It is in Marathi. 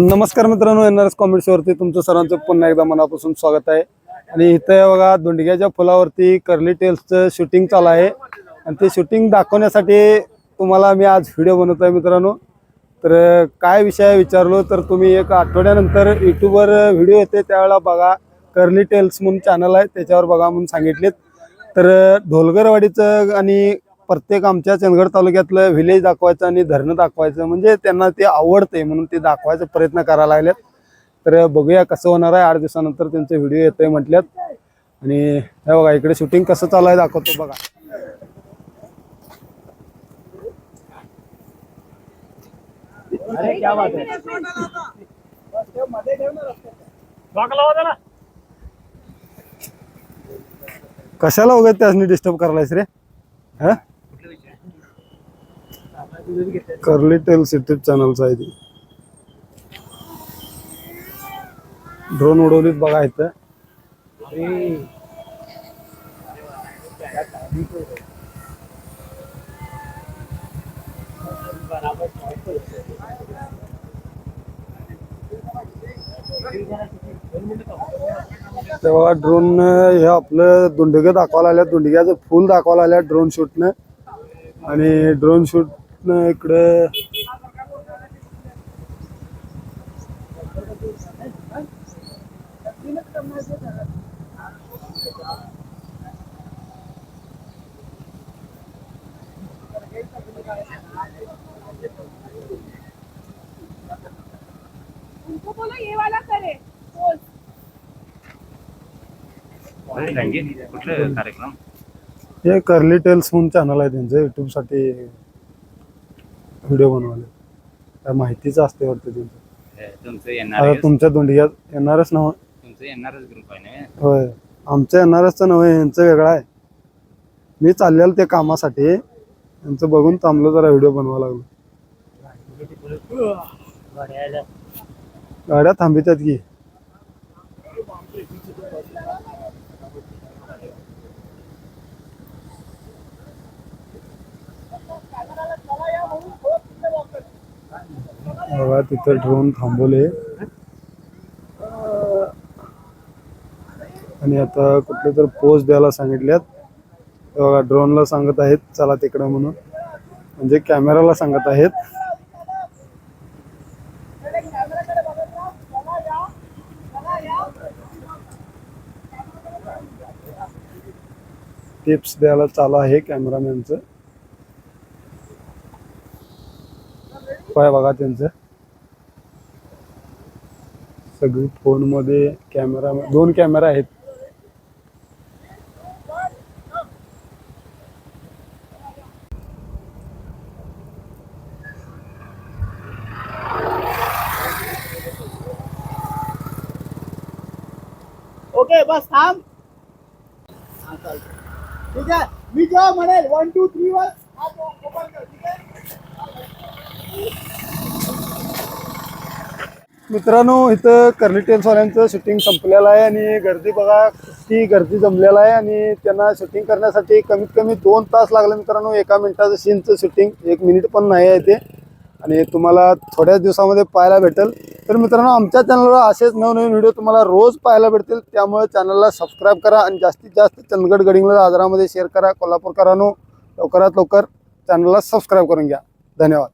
नमस्कार मित्रांनो एन आर एस कॉमेंट्सवरती तुमचं सर्वांचं पुन्हा एकदा मनापासून स्वागत आहे. आणि इथं बघा धोंडग्याच्या फुलावरती कर्ली टेल्सचं शूटिंग चालू आहे. आणि ते शूटिंग दाखवण्यासाठी तुम्हाला मी आज व्हिडिओ बनवतो आहे मित्रांनो. तर काय विषय विचारलो तर तुम्ही एक आठवड्यानंतर यूट्यूबवर व्हिडिओ येते त्यावेळेला बघा कर्ली टेल्स म्हणून चॅनल आहे त्याच्यावर बघा म्हणून सांगितलेत. तर ढोलगरवाडीचं आणि प्रत्येक आमच्या चंदगड तालुक्यातलं व्हिलेज दाखवायचं आणि धरणं दाखवायचं म्हणजे त्यांना ते आवडते म्हणून ते दाखवायचा प्रयत्न करायला लागल्यात. तर बघूया कसं होणार आहे. आठ दिवसानंतर त्यांचे व्हिडिओ येतोय म्हटल्यात. आणि हे बघा इकडे शूटिंग कसं चालू आहे दाखवतो बघा. कशाला वगैरे त्यासनी डिस्टर्ब करायलायस रे? हा? कर्ली टेल्स युट्यूब चॅनलचं आहे ते. ड्रोन उडवलीत बघा इथं. ते बघा ड्रोन हे आपलं दुंडगं दाखवायला आल्या दुंडग्याचं फुल दाखवायला आल्या ड्रोन शूटनं आणि ड्रोन शूटनं इकडं. उनको बोलो ये वाला करे. पोज कुठलं कार्यक्रम? हे कर्ली टेल्स म्हणून चॅनल आहे त्यांचं युट्यूबसाठी व्हिडिओ बनवले. काय माहितीच असते वाटतं त्यांचं. तुमचं आता येणार तुमच्या दोंडग्यात येणारच नव्ह तुमचं येणारच ग्रुप आहे ना? होय. आमचं येणारच तर नव्हे यांचं वेगळं आहे. मी चाललेलं ते कामासाठी. यांचं बघून थांबलो जरा व्हिडिओ बनवा लागलो. गाड्या थांबितात की. बघा तिथं ड्रोन थांबवले. आणि आता कुठले तर पोस्ट द्यायला सांगितल्यात. बघा ड्रोनला सांगत आहेत चला तिकडं म्हणून. म्हणजे कॅमेराला सांगत आहेत. टिप्स द्यायला चालू आहे कॅमेरामॅनचं. पाय बघा त्यांचं. सगळी फ़ोन मध्ये कॅमेरा, दोन कॅमेरा आहेत. ओके बस थांब. ठीक आहे. मी जेव्हा म्हणेल वन टू थ्री वर ओपन कर, ठीक आहे? मित्रांनो इथं कर्ली टेल्सवाल्यांचं शूटिंग संपलेलं आहे आणि गर्दी बघा की गर्दी जमलेलं आहे आणि त्यांना शूटिंग करण्यासाठी कमीत कमी दोन तास लागले मित्रांनो एका मिनिटाचं सीनचं शूटिंग एक मिनिट पण नाही आहे ते आणि तुम्हाला थोड्याच दिवसामध्ये पाहायला भेटेल. तर मित्रांनो आमच्या चॅनलवर असेच नवनवीन व्हिडिओ तुम्हाला रोज पाहायला भेटतील. त्यामुळे चॅनलला सबस्क्राईब करा आणि जास्तीत जास्त चंदगड गडिंगला आजारामध्ये शेअर करा. कोल्हापूरकरांनो लवकरात लवकर चॅनलला सबस्क्राईब करून घ्या. धन्यवाद.